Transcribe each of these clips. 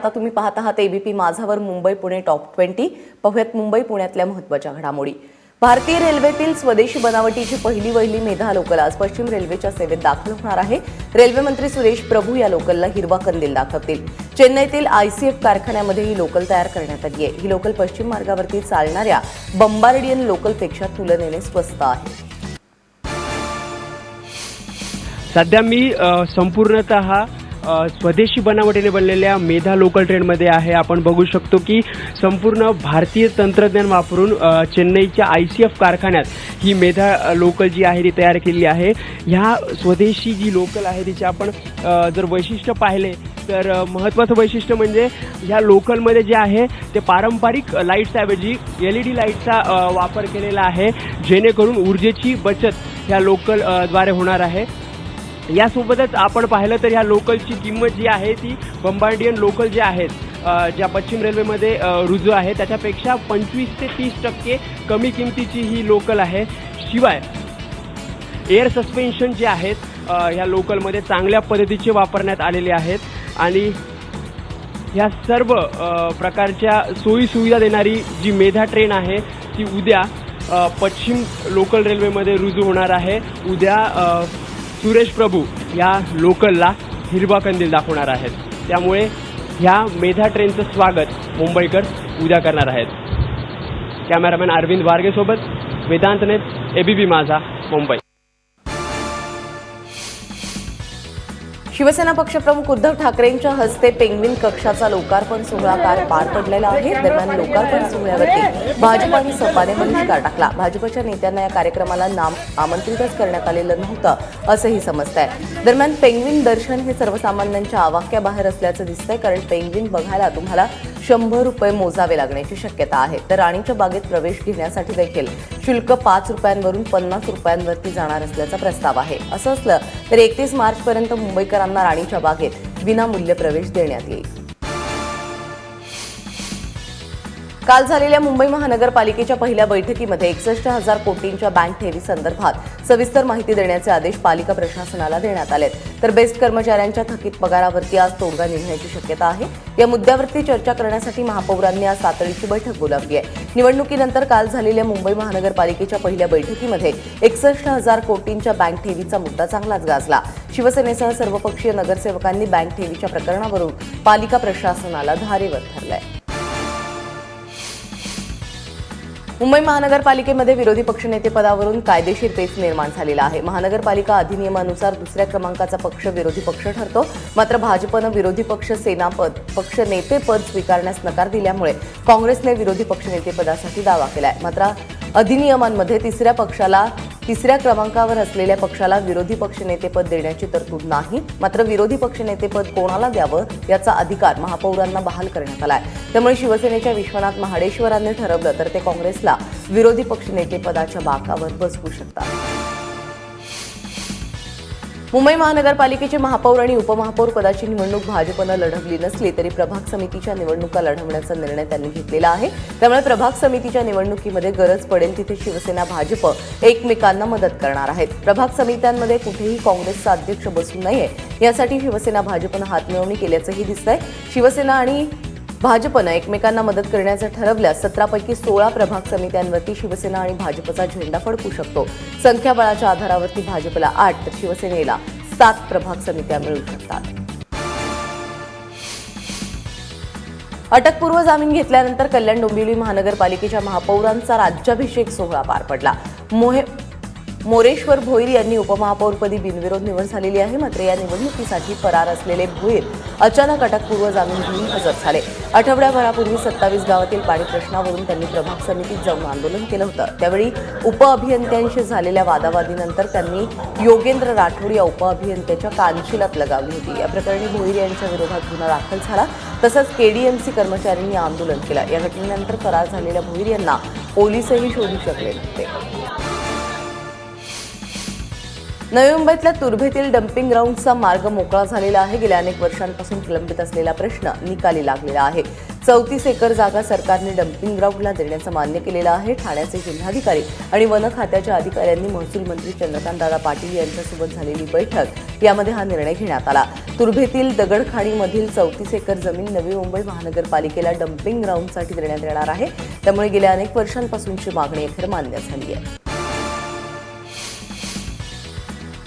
आता तुम्ही पाहत आहात एबीपी माझावर मुंबई पुणे टॉप ट्वेंटी. पाहूयात मुंबई पुण्यातल्या महत्त्वाच्या घडामोडी. भारतीय रेल्वेतील स्वदेशी बनावटीची पहिली वहिली मेधा लोकल आज पश्चिम रेल्वेच्या सेवेत दाखल होणार आहे. रेल्वे मंत्री सुरेश प्रभू या लोकलला हिरवा कंदील दाखवतील. चेन्नईतील आयसीएफ कारखान्यामध्ये ही लोकल तयार करण्यात आली आहे. ही लोकल पश्चिम मार्गावरती चालणाऱ्या बंबार्डियन लोकलपेक्षा तुलनेने स्वस्त आहे. सध्या मी संपूर्णतः स्वदेशी बनावटीने बनलेल्या मेधा लोकल ट्रेनमध्ये आहे. आपण बघू शकतो की संपूर्ण भारतीय तंत्रज्ञान वापरून चेन्नईच्या आय सी एफ कारखान्यात ही मेधा लोकल जी आहे ती तयार केलेली आहे. ह्या स्वदेशी जी लोकल आहे तिचे आपण जर वैशिष्ट्य पाहिले तर महत्त्वाचं वैशिष्ट्य म्हणजे ह्या लोकलमध्ये जे आहे ते पारंपरिक लाईट्सऐवजी एल ई डी लाईटचा वापर केलेला आहे जेणेकरून ऊर्जेची बचत ह्या लोकलद्वारे होणार आहे. यासोबतच आपण पाहिलं तर ह्या लोकलची किंमत जी आहे ती बंबार्डियन लोकल जे आहेत ज्या पश्चिम रेल्वेमध्ये रुजू आहे त्याच्यापेक्षा पंचवीस ते तीस टक्के कमी किमतीची ही लोकल आहे. शिवाय एअर सस्पेन्शन जे आहेत ह्या लोकलमध्ये चांगल्या पद्धतीचे वापरण्यात आलेले आहेत आणि ह्या सर्व प्रकारच्या सोयी सुविधा देणारी जी मेधा ट्रेन आहे ती उद्या पश्चिम लोकल रेल्वेमध्ये रुजू होणार आहे. उद्या सुरेश प्रभू या लोकलला हिरवा कंदील दाखवणार आहेत. त्यामुळे ह्या मेधा ट्रेनचं स्वागत मुंबईकर उद्या करणार आहेत. कॅमेरामॅन अरविंद वारगेसोबत वेदांतनेत एबीबी माझा मुंबई. शिवसेना पक्षप्रमुख उद्धव ठाकरेंच्या हस्ते पेंग्विन कक्षाचा लोकार्पण सोहळा काल पार पडलेला आहे. दरम्यान लोकार्पण सोहळ्यावरती भाजप आणि सपाने बहिष्कार टाकला भाजपच्या नेत्यांना या कार्यक्रमाला नाम आमंत्रितच करण्यात आलेलं नव्हतं असंही समजत आहे दरम्यान पेंग्विन दर्शन हे सर्वसामान्यांच्या आवाक्याबाहेर असल्याचं दिसतंय कारण पेंग्विन बघायला तुम्हाला शंभर रुपये मोजावे लागण्याची शक्यता आहे. तर राणीच्या बागेत प्रवेश घेण्यासाठी देखील शुल्क पाच रुपयांवरून पन्नास रुपयांवरती जाणार असल्याचा प्रस्ताव आहे. असं असलं तर एकतीस मार्चपर्यंत मुंबईकरांना राणीच्या बागेत विनामूल्य प्रवेश देण्यात येईल. काल झालेल्या मुंबई महानगरपालिकेच्या पहिल्या बैठकीमध्ये एकसष्ट हजार कोटींच्या बँक ठेवी संदर्भात सविस्तर माहिती देण्याचे आदेश पालिका प्रशासनाला देण्यात आले तर बेस्ट कर्मचाऱ्यांच्या थकीत पगारावरती आज तोडगा निघण्याची शक्यता आहे. या मुद्द्यावरती चर्चा करण्यासाठी महापौरांनी आज तातडीची बैठक बोलावली आहे. निवडणुकीनंतर काल झालेल्या मुंबई महानगरपालिकेच्या पहिल्या बैठकीमध्ये एकसष्ट हजार कोटींच्या बँक ठेवीचा मुद्दा चांगलाच गाजला. शिवसेनेसह सर्वपक्षीय नगरसेवकांनी बँक ठेवीच्या प्रकरणावरून पालिका प्रशासनाला धारेवर धरलंय. मुंबई महानगरपालिकेमध्ये विरोधी पक्षनेतेपदावरून कायदेशीर पेच निर्माण झालेला आहे. महानगरपालिका अधिनियमानुसार दुसऱ्या क्रमांकाचा पक्ष विरोधी पक्ष ठरतो. मात्र भाजपनं विरोधी पक्ष सेनापद पक्ष नेतेपद स्वीकारण्यास नकार दिल्यामुळे काँग्रेसने विरोधी पक्षनेतेपदासाठी दावा केला आहे मात्र अधिनियमांमध्ये तिसऱ्या पक्षाला तिसऱ्या क्रमांकावर असलेल्या पक्षाला विरोधी पक्षनेतेपद देण्याची तरतूद नाही. मात्र विरोधी पक्षनेतेपद कोणाला द्यावं याचा अधिकार महापौरांना बहाल करण्यात आलाय. त्यामुळे शिवसेनेच्या विश्वनाथ महाडेश्वरांनी ठरवलं तर ते काँग्रेसला विरोधी पक्षनेतेपदाच्या बाकावर बसवू शकतात. मुंबई महानगरपालिकेचे महापौर आणि उपमहापौर पदाची निवडणूक भाजपनं लढवली नसली तरी प्रभाग समितीच्या निवडणुका लढवण्याचा निर्णय त्यांनी घेतलेला आहे. त्यामुळे प्रभाग समितीच्या निवडणुकीमध्ये गरज पडेल तिथे शिवसेना भाजप एकमेकांना मदत करणार आहेत. प्रभाग समित्यांमध्ये कुठेही काँग्रेसचा अध्यक्ष बसू नये. यासाठी शिवसेना भाजपनं हातमिळवणी केल्याचंही दिसतंय. शिवसेना आणि भाजपनं एकमेकांना मदत करण्याचं ठरवल्यास सतरापैकी सोळा प्रभाग समित्यांवरती शिवसेना आणि भाजपचा झेंडा फडकू शकतो. संख्याबळाच्या आधारावरती भाजपला आठ तर शिवसेनेला सात प्रभाग समित्या मिळू शकतात. अटकपूर्व जामीन घेतल्यानंतर कल्याण डोंबिवली महानगरपालिकेच्या महापौरांचा राज्याभिषेक सोहळा पार पडला. मोहे मोरेश्वर भोईर यांनी उपमहापौरपदी बिनविरोध निवड झालेली आहे. मात्र या निवडणुकीसाठी फरार असलेले भोईर अचानक अटकपूर्व जामीन घेऊन हजर झाले. आठवड्याभरापूर्वी सत्तावीस गावातील पाणी प्रश्नावरून त्यांनी प्रभाग समितीत जाऊन आंदोलन केलं होतं. त्यावेळी उपअभियंत्यांशी झालेल्या वादावादीनंतर त्यांनी योगेंद्र राठोड या उपअभियंत्याच्या कानशिलात लगावली होती. या प्रकरणी भोईर यांच्या विरोधात गुन्हा दाखल झाला. तसंच केडीएमसी कर्मचाऱ्यांनी आंदोलन केलं. या घटनेनंतर फरार झालेल्या भोईर यांना पोलिसही शोधू शकले नव्हते. नवी मुंबईतल्या तुर्भेतील डम्पिंग ग्राउंडचा मार्ग मोकळा झालेला आहे. गेल्या अनेक वर्षांपासून प्रलंबित असलेला प्रश्न निकाली लागलेला आहे. चौतीस एकर जागा सरकारने डम्पिंग ग्राउंडला देण्याचं मान्य केलेलं आहे. ठाण्याचे जिल्हाधिकारी आणि वन खात्याच्या अधिकाऱ्यांनी महसूल मंत्री चंद्रकांतदादा पाटील यांच्यासोबत झालेली बैठक यामध्ये हा निर्णय घेण्यात आला. तुर्भेतील दगडखाणीमधील चौतीस एकर जमीन नवी मुंबई महानगरपालिकेला डम्पिंग ग्राउंडसाठी देण्यात येणार आहे. त्यामुळे गेल्या अनेक वर्षांपासूनची मागणी अखेर मान्य झाली आहे.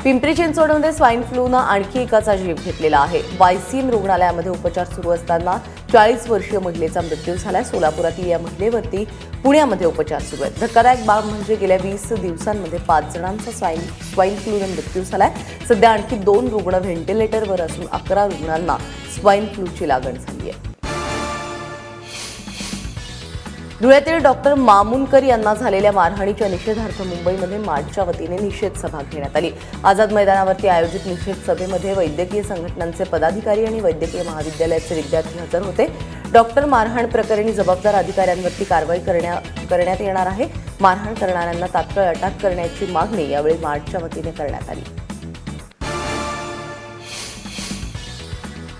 पिंपरी चिंचवडमध्ये स्वाईन फ्लूनं आणखी एकाचा जीव घेतलेला आहे. वायसीम रुग्णालयामध्ये उपचार सुरू असताना चाळीस वर्षीय महिलेचा मृत्यू झालाय. सोलापुरातील या महिलेवरती पुण्यामध्ये उपचार सुरू आहेत. धक्कादायक बाब म्हणजे गेल्या वीस दिवसांमध्ये पाच जणांचा स्वाईन स्वाईन फ्लूनं मृत्यू झालाय. सध्या आणखी दोन रुग्ण व्हेंटिलेटरवर असून अकरा रुग्णांना स्वाईन फ्लूची लागण झाली आहे. धुळ्यातील डॉक्टर मामुनकर यांना झालेल्या मारहाणीच्या निषेधार्थ मुंबईमध्ये मार्चच्या वतीने निषेध सभा घेण्यात आली. आझाद मैदानावरती आयोजित निषेध सभेमध्ये वैद्यकीय संघटनांचे पदाधिकारी आणि वैद्यकीय महाविद्यालयाचे विद्यार्थी हजर होते. डॉक्टर मारहाण प्रकरणी जबाबदार अधिकाऱ्यांवरती कारवाई करण्या करण्यात येणार आहे. मारहाण करणाऱ्यांना तात्काळ अटक करण्याची मागणी यावेळी मार्चच्या वतीने करण्यात आली.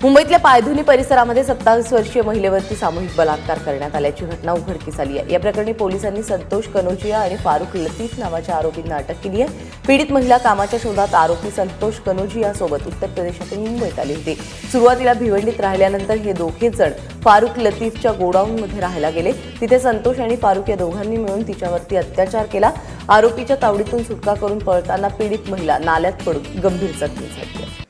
मुंबईतल्या पायधुनी परिसरामध्ये सत्तावीस वर्षीय महिलेवरती सामूहिक बलात्कार करण्यात आल्याची घटना उघडकीस आली आहे. या प्रकरणी पोलिसांनी संतोष कनोजिया आणि फारुख लतीफ नावाच्या आरोपींना अटक केली आहे. पीडित महिला कामाच्या शोधात आरोपी संतोष कनोजिया सोबत उत्तर प्रदेशातून मुंबईत आली होती. सुरुवातीला भिवंडीत राहिल्यानंतर हे दोघे जण फारुख लतीफच्या गोडाऊनमध्ये राहायला गेले. तिथे संतोष आणि फारुख या दोघांनी मिळून तिच्यावरती अत्याचार केला. आरोपीच्या तावडीतून सुटका करून पळताना पीडित महिला नाल्यात पडून गंभीर जखमी झाली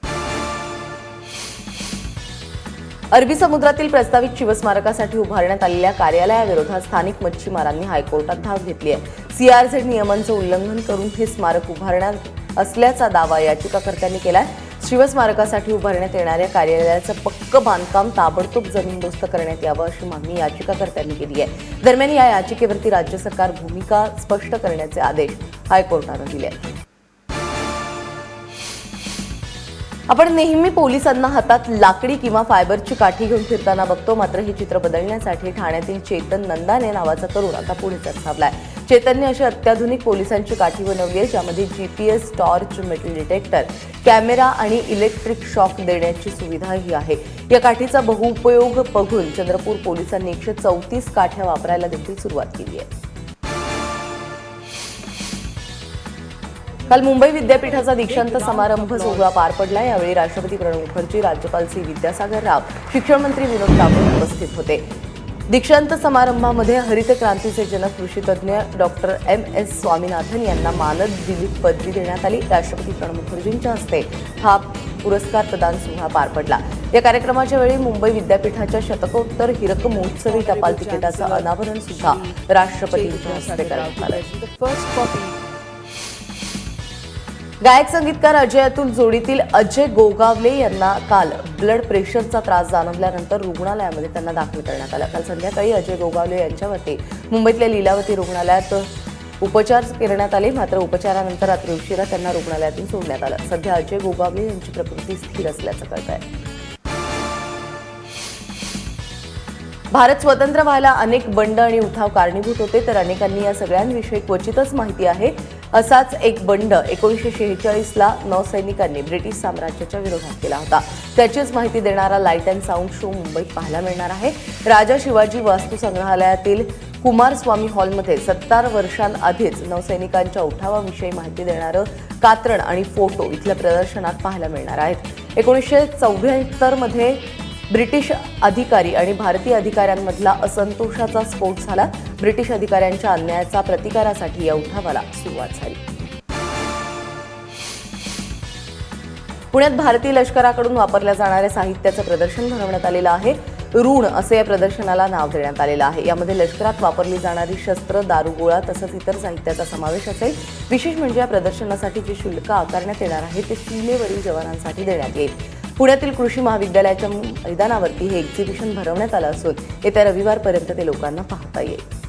अरबी समुद्रातील प्रस्तावित शिवस्मारकासाठी उभारण्यात आलेल्या कार्यालयाविरोधात स्थानिक मच्छीमारांनी हायकोर्टात धाव घेतली आहे. सीआरझेड नियमांचं उल्लंघन करून हे स्मारक उभारण्यात असल्याचा दावा याचिकाकर्त्यांनी केलाय. शिवस्मारकासाठी उभारण्यात येणाऱ्या कार्यालयाचं पक्क बांधकाम ताबडतोब जमीनदोस्त करण्यात यावं अशी मागणी याचिकाकर्त्यांनी केली आहे. दरम्यान या याचिकेवरती राज्य सरकार भूमिका स्पष्ट करण्याचे आदेश हायकोर्टानं दिले आहेत. आपण नेहमी पोलिसांना हातात लाकडी किंवा फायबरची काठी घेऊन फिरताना बघतो. मात्र हे चित्र बदलण्यासाठी ठाण्यातील चेतन नंदाने नावाचा तरुण आता पुढे सरसावलाय. चेतनने अशी अत्याधुनिक पोलिसांची काठी बनवली आहे ज्यामध्ये GPS torch metal detector camera आणि इलेक्ट्रिक शॉक देण्याची सुविधाही आहे. या काठीचा बहुउपयोग बघून चंद्रपूर पोलिसांनी एकशे चौतीस काठ्या वापरायला देखील सुरुवात केली आहे. काल मुंबई विद्यापीठाचा दीक्षांत समारंभ सोहळा पार पडला. यावेळी राष्ट्रपती प्रणव मुखर्जी राज्यपाल सी विद्यासागर राव शिक्षण मंत्री विनोद तावडे उपस्थित होते. दीक्षांत समारंभामध्ये हरित क्रांतीचे जनक कृषीतज्ञ डॉक्टर एम. एस. स्वामीनाथन यांना मानद दिलीप पदवी देण्यात आली. राष्ट्रपती प्रणव मुखर्जींच्या हस्ते हा पुरस्कार प्रदान सोहळा पार पडला. या कार्यक्रमाच्या वेळी मुंबई विद्यापीठाच्या शतकोत्तर हिरक महोत्सवी टपाल तिकिटाचं अनावरण सुद्धा राष्ट्रपतींच्या हस्ते करण्यात आलं. गायक संगीतकार अजय अतुल जोडीतील अजय गोगावले यांना काल ब्लड प्रेशरचा त्रास जाणवल्यानंतर रुग्णालयामध्ये त्यांना दाखल करण्यात आलं. काल संध्याकाळी अजय गोगावले यांच्यावरती मुंबईतल्या लीलावती रुग्णालयात उपचार करण्यात आले. मात्र उपचारानंतर रात्री उशिरा त्यांना रुग्णालयातून सोडण्यात आलं. सध्या अजय गोगावले यांची प्रकृती स्थिर असल्याचं कळत आहे भारत स्वतंत्र व्हायला अनेक बंड आणि उठाव कारणीभूत होते तर अनेकांनी या सगळ्यांविषयी क्वचितच माहिती आहे. असाच एक बंड एकोणीसशे शेहेचाळीसला नौसैनिकांनी ब्रिटिश साम्राज्याच्या विरोधात केला होता. त्याचीच माहिती देणारा लाइट अँड साऊंड शो मुंबईत पाहायला मिळणार आहे. राजा शिवाजी वास्तू संग्रहालयातील कुमारस्वामी हॉलमध्ये सत्तर वर्षांआधीच नौसैनिकांच्या उठावाविषयी माहिती देणारं कात्रण आणि फोटो इथल्या प्रदर्शनात पाहायला मिळणार आहेत. एकोणीसशे चौऱ्याहत्तरमध्ये ब्रिटिश अधिकारी आणि भारतीय अधिकाऱ्यांमधला असंतोषाचा स्फोट झाला. ब्रिटिश अधिकाऱ्यांच्या अन्यायाचा प्रतिकारासाठी या उठावाला सुरुवात झाली. पुण्यात भारतीय लष्कराकडून वापरल्या जाणाऱ्या साहित्याचं प्रदर्शन भरवण्यात आलेलं आहे. ऋण असं या प्रदर्शनाला नाव देण्यात आलेलं आहे. यामध्ये लष्करात वापरली जाणारी शस्त्र दारुगोळा तसंच इतर साहित्याचा समावेश असेल. विशेष म्हणजे या प्रदर्शनासाठी जे शुल्क आकारण्यात येणार आहे ते सीमेवरील जवानांसाठी देण्यात येईल. पुण्यातील कृषी महाविद्यालयाच्या मैदानावरती हे एक्झिबिशन भरवण्यात आलं असून येत्या रविवारपर्यंत ते लोकांना पाहता येईल.